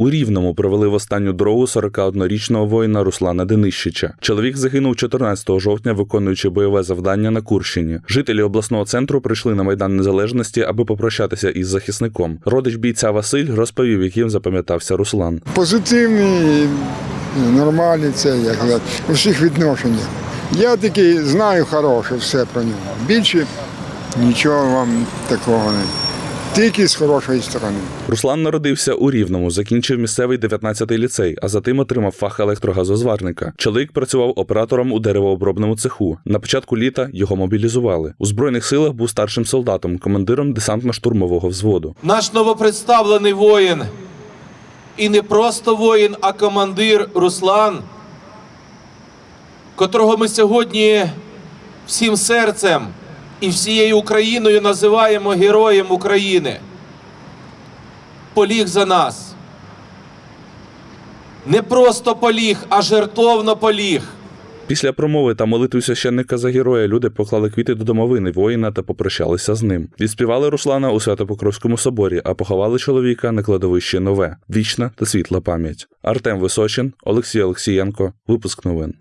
У Рівному провели в останню дорогу 41-річного воїна Руслана Денищича. Чоловік загинув 14 жовтня, виконуючи бойове завдання на Курщині. Жителі обласного центру прийшли на майдан незалежності, аби попрощатися із захисником. Родич бійця Василь розповів, яким запам'ятався Руслан. позитивний, нормальний це, як сказати, у всіх відношеннях. Я таки знаю хороше все про нього. Більше нічого вам такого не. Тільки з хорошої сторони. Руслан народився у Рівному, закінчив місцевий 19-й ліцей, а затим отримав фах електрогазозварника. Чоловік працював оператором у деревообробному цеху. На початку літа його мобілізували. У збройних силах був старшим солдатом, командиром десантно-штурмового взводу. Наш новопредставлений воїн, і не просто воїн, а командир Руслан, котрого ми сьогодні всім серцем і всією Україною називаємо Героєм України. Поліг за нас. Не просто поліг, а жертовно поліг. Після промови та молитви священника за героя люди поклали квіти до домовини воїна та попрощалися з ним. Відспівали Руслана у Свято-Покровському соборі, а поховали чоловіка на кладовищі нове, вічна та світла пам'ять. Артем Височин, Олексій Олексієнко. Випуск новин.